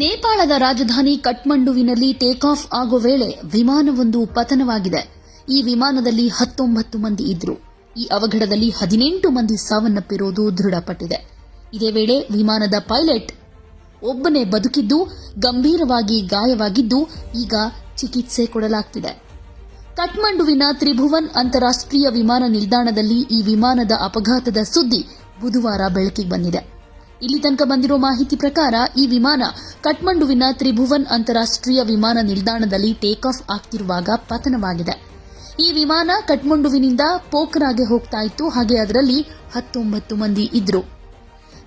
ನೇಪಾಳದ ರಾಜಧಾನಿ ಕಠ್ಮಂಡುವಿನಲ್ಲಿ take off ಆಗೋ ವೇಳೆ ವಿಮಾನವೊಂದು ಪತನವಾಗಿದೆ. ಈ ವಿಮಾನದಲ್ಲಿ ಹತ್ತೊಂಬತ್ತು ಮಂದಿ ಇದ್ರು. ಈ ಅವಘಡದಲ್ಲಿ ಹದಿನೆಂಟು ಮಂದಿ ಸಾವನ್ನಪ್ಪಿರುವುದು ದೃಢಪಟ್ಟಿದೆ. ಇದೇ ವೇಳೆ ವಿಮಾನದ ಪೈಲಟ್ ಒಬ್ಬನೇ ಬದುಕಿದ್ದು, ಗಂಭೀರವಾಗಿ ಗಾಯವಾಗಿದ್ದು, ಈಗ ಚಿಕಿತ್ಸೆ ಕೊಡಲಾಗ್ತಿದೆ. ಕಠ್ಮಂಡುವಿನ ತ್ರಿಭುವನ್ ಅಂತಾರಾಷ್ಟ್ರೀಯ ವಿಮಾನ ನಿಲ್ದಾಣದಲ್ಲಿ ಈ ವಿಮಾನದ ಅಪಘಾತದ ಸುದ್ದಿ ಬುಧವಾರ ಬೆಳಕಿಗೆ ಬಂದಿದೆ. ಇಲ್ಲಿ ತನಕ ಬಂದಿರೋ ಮಾಹಿತಿ ಪ್ರಕಾರ, ಈ ವಿಮಾನ ಕಠ್ಮಂಡುವಿನ ತ್ರಿಭುವನ್ ಅಂತಾರಾಷ್ಟ್ರೀಯ ವಿಮಾನ ನಿಲ್ದಾಣದಲ್ಲಿ ಟೇಕ್ ಆಫ್ ಆಗ್ತಿರುವಾಗ ಪತನವಾಗಿದೆ. ಈ ವಿಮಾನ ಕಠ್ಮಂಡುವಿನಿಂದ ಪೋಖ್ರಾಗೆ ಹೋಗ್ತಾ ಇತ್ತು, ಹಾಗೆ ಅದರಲ್ಲಿ ಹತ್ತೊಂಬತ್ತು ಮಂದಿ ಇದ್ರು.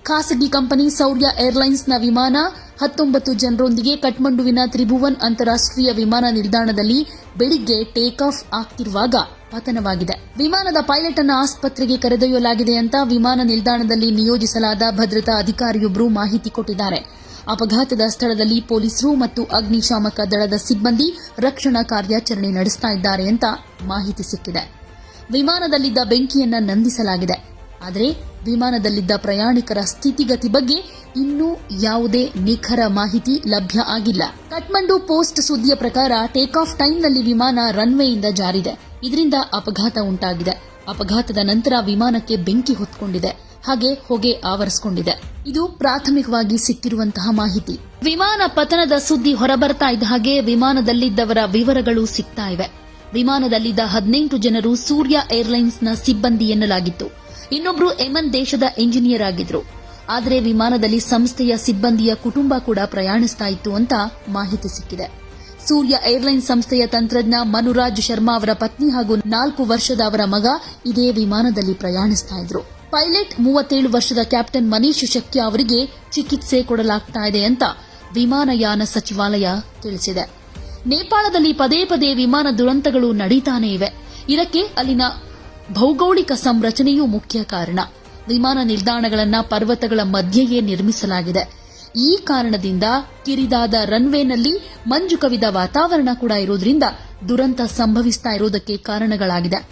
ಖಾಸಗಿ ಕಂಪನಿ ಸೌರ್ಯ ಏರ್ಲೈನ್ಸ್ನ ವಿಮಾನ ಹತ್ತೊಂಬತ್ತು ಜನರೊಂದಿಗೆ ಕಠ್ಮಂಡುವಿನ ತ್ರಿಭುವನ್ ಅಂತಾರಾಷ್ಟ್ರೀಯ ವಿಮಾನ ನಿಲ್ದಾಣದಲ್ಲಿ ಬೆಳಿಗ್ಗೆ ಟೇಕ್ ಆಫ್ ಆಗ್ತಿರುವಾಗ ಪತನವಾಗಿದೆ. ವಿಮಾನದ ಪೈಲಟ್ ಅನ್ನು ಆಸ್ಪತ್ರೆಗೆ ಕರೆದೊಯ್ಯಲಾಗಿದೆ ಅಂತ ವಿಮಾನ ನಿಲ್ದಾಣದಲ್ಲಿ ನಿಯೋಜಿಸಲಾದ ಭದ್ರತಾ ಅಧಿಕಾರಿಯೊಬ್ಬರು ಮಾಹಿತಿ ಕೊಟ್ಟಿದ್ದಾರೆ. ಅಪಘಾತದ ಸ್ಥಳದಲ್ಲಿ ಪೊಲೀಸರು ಮತ್ತು ಅಗ್ನಿಶಾಮಕ ದಳದ ಸಿಬ್ಬಂದಿ ರಕ್ಷಣಾ ಕಾರ್ಯಾಚರಣೆ ನಡೆಸ್ತಾ ಇದ್ದಾರೆ ಅಂತ ಮಾಹಿತಿ ಸಿಕ್ಕಿದೆ. ವಿಮಾನದಲ್ಲಿದ್ದ ಬೆಂಕಿಯನ್ನ ನಂದಿಸಲಾಗಿದೆ. ಆದರೆ ವಿಮಾನದಲ್ಲಿದ್ದ ಪ್ರಯಾಣಿಕರ ಸ್ಥಿತಿಗತಿ ಬಗ್ಗೆ ಇನ್ನೂ ಯಾವುದೇ ನಿಖರ ಮಾಹಿತಿ ಲಭ್ಯ ಆಗಿಲ್ಲ. ಕಠ್ಮಂಡು ಪೋಸ್ಟ್ ಸುದ್ದಿಯ ಪ್ರಕಾರ ಟೇಕ್ ಆಫ್ ಟೈಮ್ನಲ್ಲಿ ವಿಮಾನ ರನ್ವೇಯಿಂದ ಜಾರಿದೆ. ಇದರಿಂದ ಅಪಘಾತ ಉಂಟಾಗಿದೆ. ಅಪಘಾತದ ನಂತರ ವಿಮಾನಕ್ಕೆ ಬೆಂಕಿ ಹೊತ್ಕೊಂಡಿದೆ. ಹಾಗೆ ಹೊಗೆ ಆವರಿಸಿಕೊಂಡಿದೆ. ಇದು ಪ್ರಾಥಮಿಕವಾಗಿ ಸಿಕ್ಕಿರುವಂತಹ ಮಾಹಿತಿ. ವಿಮಾನ ಪತನದ ಸುದ್ದಿ ಹೊರಬರ್ತಾ ಇದ್ದ ಹಾಗೆ ವಿಮಾನದಲ್ಲಿದ್ದವರ ವಿವರಗಳು ಸಿಗ್ತಾ ಇವೆ. ವಿಮಾನದಲ್ಲಿದ್ದ ಹದಿನೆಂಟು ಜನರು ಸೂರ್ಯ ಏರ್ಲೈನ್ಸ್ನ ಸಿಬ್ಬಂದಿ ಎನ್ನಲಾಗಿತ್ತು. ಇನ್ನೊಬ್ರು ಯಮನ್ ದೇಶದ ಎಂಜಿನಿಯರ್ ಆಗಿದ್ರು ಆದರೆ ವಿಮಾನದಲ್ಲಿ ಸಂಸ್ಥೆಯ ಸಿಬ್ಬಂದಿಯ ಕುಟುಂಬ ಕೂಡ ಪ್ರಯಾಣಿಸ್ತಾ ಇತ್ತು ಅಂತ ಮಾಹಿತಿ ಸಿಕ್ಕಿದೆ. ಸೂರ್ಯ ಏರ್ಲೈನ್ಸ್ ಸಂಸ್ಥೆಯ ತಂತ್ರಜ್ಞ ಮನುರಾಜ್ ಶರ್ಮಾ ಅವರ ಪತ್ನಿ ಹಾಗೂ ನಾಲ್ಕು ವರ್ಷದ ಅವರ ಮಗ ಇದೇ ವಿಮಾನದಲ್ಲಿ ಪ್ರಯಾಣಿಸ್ತಾ ಇದ್ರು. ಪೈಲಟ್ ಮೂವತ್ತೇಳು ವರ್ಷದ ಕ್ಯಾಪ್ಟನ್ ಮನೀಶ್ ಶಕ್ಯ ಅವರಿಗೆ ಚಿಕಿತ್ಸೆ ಕೊಡಲಾಗ್ತಾ ಇದೆ ಅಂತ ವಿಮಾನಯಾನ ಸಚಿವಾಲಯ ತಿಳಿಸಿದೆ. ನೇಪಾಳದಲ್ಲಿ ಪದೇ ಪದೇ ವಿಮಾನ ದುರಂತಗಳು ನಡೀತಾನೇ ಇವೆ. ಇದಕ್ಕೆ ಅಲ್ಲಿನ ಭೌಗೋಳಿಕ ಸಂರಚನೆಯೂ ಮುಖ್ಯ ಕಾರಣ. ವಿಮಾನ ನಿಲ್ದಾಣಗಳನ್ನು ಪರ್ವತಗಳ ಮಧ್ಯೆಯೇ ನಿರ್ಮಿಸಲಾಗಿದೆ. ಈ ಕಾರಣದಿಂದ ಕಿರಿದಾದ ರನ್ವೇನಲ್ಲಿ ಮಂಜು ಕವಿದ ವಾತಾವರಣ ಕೂಡ ಇರೋದ್ರಿಂದ ದುರಂತ ಸಂಭವಿಸ್ತಾ ಇರೋದಕ್ಕೆ ಕಾರಣಗಳಾಗಿದೆ.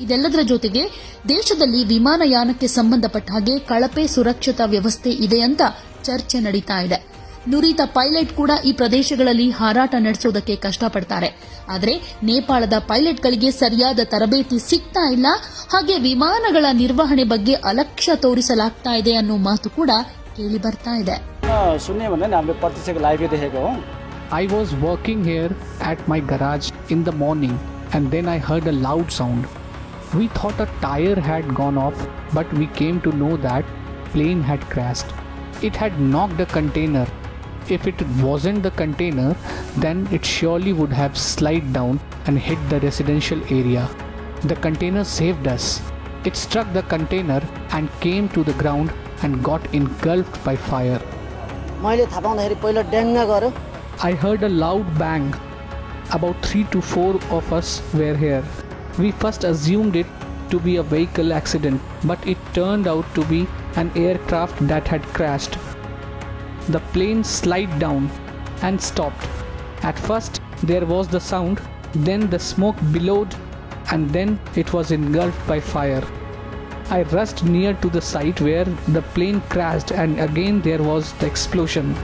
ಇದೆಲ್ಲದರ ಜೊತೆಗೆ ದೇಶದಲ್ಲಿ ವಿಮಾನಯಾನಕ್ಕೆ ಸಂಬಂಧಪಟ್ಟ ಹಾಗೆ ಕಳಪೆ ಸುರಕ್ಷತಾ ವ್ಯವಸ್ಥೆ ಇದೆ ಅಂತ ಚರ್ಚೆ ನಡೀತಾ ಇದೆ. ನುರಿತ ಪೈಲಟ್ ಕೂಡ ಈ ಪ್ರದೇಶಗಳಲ್ಲಿ ಹಾರಾಟ ನಡೆಸೋದಕ್ಕೆ ಕಷ್ಟಪಡ್ತಾರೆ ಆದರೆ ನೇಪಾಳದ ಪೈಲಟ್ಗಳಿಗೆ ಸರಿಯಾದ ತರಬೇತಿ ಸಿಗ್ತಾ ಇಲ್ಲ ಹಾಗೆ ವಿಮಾನಗಳ ನಿರ್ವಹಣೆ ಬಗ್ಗೆ ಅಲಕ್ಷ್ಯ ತೋರಿಸಲಾಗ್ತಾ ಇದೆ ಅನ್ನೋ ಮಾತು ಕೂಡ ಕೇಳಿ ಬರ್ತಾ ಇದೆ I was working here at my garage in the morning and then I heard a loud sound. We thought a tire had gone off, but we came to know that plane had crashed. It had knocked a container If it wasn't the container, then it surely would have slid down and hit the residential area. The container saved us. It struck the container and came to the ground and got engulfed by fire. I heard a loud bang. About 3 to 4 of us were here. We first assumed it to be a vehicle accident, but it turned out to be an aircraft that had crashed the plane slid down and stopped. At first, there was the sound, then the smoke billowed, and then it was engulfed by fire. I rushed near to the site where the plane crashed, and again there was the explosion.